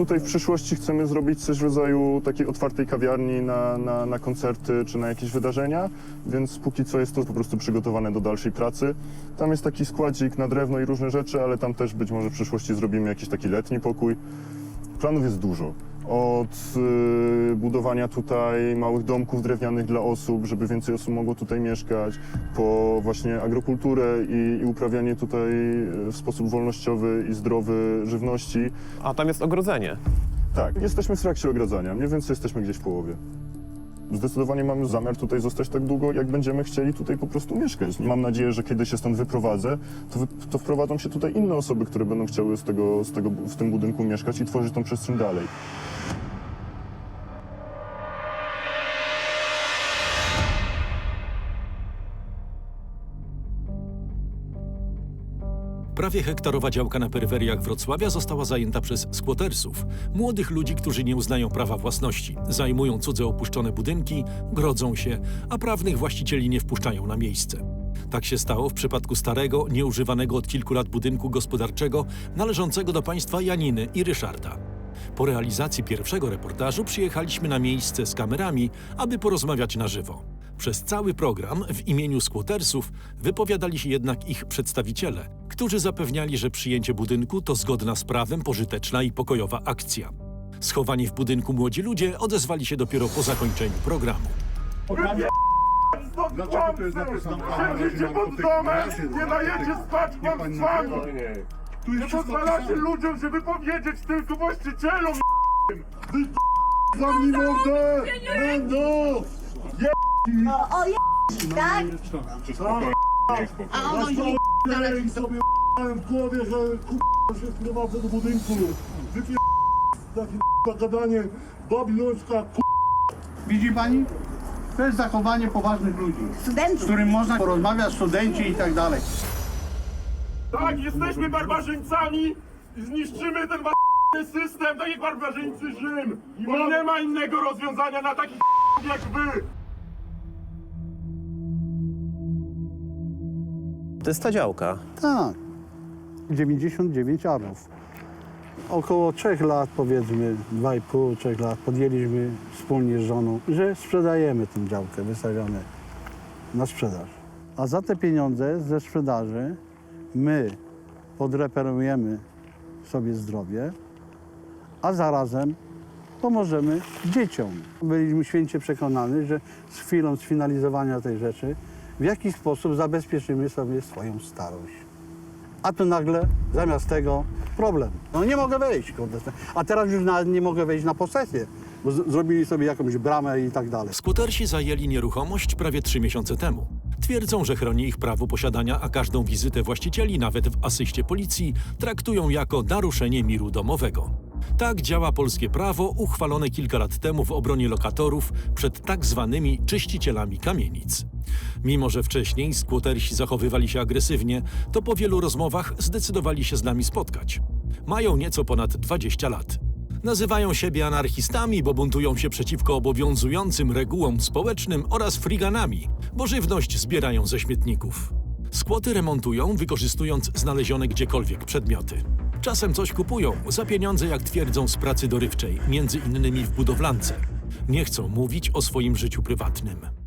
Tutaj w przyszłości chcemy zrobić coś w rodzaju takiej otwartej kawiarni na, na, na koncerty czy na jakieś wydarzenia, więc póki co jest to po prostu przygotowane do dalszej pracy. Tam jest taki składzik na drewno i różne rzeczy, ale tam też być może w przyszłości zrobimy jakiś taki letni pokój. Planów jest dużo. Od y, budowania tutaj małych domków drewnianych dla osób, żeby więcej osób mogło tutaj mieszkać, po właśnie agrokulturę i, i uprawianie tutaj y, w sposób wolnościowy i zdrowy żywności. A tam jest ogrodzenie. Tak, jesteśmy w trakcie ogradzania, mniej więcej jesteśmy gdzieś w połowie. Zdecydowanie mamy zamiar tutaj zostać tak długo, jak będziemy chcieli tutaj po prostu mieszkać. Mam nadzieję, że kiedy się stąd wyprowadzę, to, wy, to wprowadzą się tutaj inne osoby, które będą chciały z tego, z tego, w tym budynku mieszkać i tworzyć tą przestrzeń dalej. Prawie hektarowa działka na peryferiach Wrocławia została zajęta przez squattersów, młodych ludzi, którzy nie uznają prawa własności, zajmują cudze opuszczone budynki, grodzą się, a prawnych właścicieli nie wpuszczają na miejsce. Tak się stało w przypadku starego, nieużywanego od kilku lat budynku gospodarczego należącego do państwa Janiny i Ryszarda. Po realizacji pierwszego reportażu przyjechaliśmy na miejsce z kamerami, aby porozmawiać na żywo. Przez cały program w imieniu squattersów wypowiadali się jednak ich przedstawiciele, którzy zapewniali, że przyjęcie budynku to zgodna z prawem pożyteczna i pokojowa akcja. Schowani w budynku młodzi ludzie odezwali się dopiero po zakończeniu programu. Dlaczego to jest napisane? Siedzicie pod domem, nie dajecie spać państwami! Tu Nie jest wszystko pozwalacie napisane. ludziom się wypowiedzieć, tylko właścicielom! Zamknij mordę! Będą! O, je... tak? A ono nie... Ja sobie w głowie, że k***a się wprowadzę do budynku. Wypier... takie gadanie babilońska k***a. Widzi pani? To jest zachowanie poważnych ludzi, z Studentów. którym można porozmawiać, studenci i tak dalej. Tak, jesteśmy barbarzyńcami i zniszczymy ten b***ny system, tak jak barbarzyńcy Rzym! Bo nie ma innego rozwiązania na takich jak wy! To jest ta działka. Tak. 99 arów. Około 3 lat, powiedzmy, 2,5-3 lat podjęliśmy wspólnie z żoną, że sprzedajemy tę działkę, wystawiamy na sprzedaż. A za te pieniądze ze sprzedaży my podreperujemy sobie zdrowie, a zarazem pomożemy dzieciom. Byliśmy święcie przekonani, że z chwilą sfinalizowania tej rzeczy w jakiś sposób zabezpieczymy sobie swoją starość. A tu nagle zamiast tego problem. No nie mogę wejść, kurde. A teraz już nawet nie mogę wejść na posesję, bo zrobili sobie jakąś bramę i tak dalej. Skutersi zajęli nieruchomość prawie trzy miesiące temu. Twierdzą, że chroni ich prawo posiadania, a każdą wizytę właścicieli, nawet w asyście policji, traktują jako naruszenie miru domowego. Tak działa polskie prawo uchwalone kilka lat temu w obronie lokatorów przed tak zwanymi czyścicielami kamienic. Mimo, że wcześniej skłotersi zachowywali się agresywnie, to po wielu rozmowach zdecydowali się z nami spotkać. Mają nieco ponad 20 lat. Nazywają siebie anarchistami, bo buntują się przeciwko obowiązującym regułom społecznym oraz friganami, bo żywność zbierają ze śmietników. Skłoty remontują, wykorzystując znalezione gdziekolwiek przedmioty. Czasem coś kupują za pieniądze, jak twierdzą, z pracy dorywczej, między innymi w budowlance. Nie chcą mówić o swoim życiu prywatnym.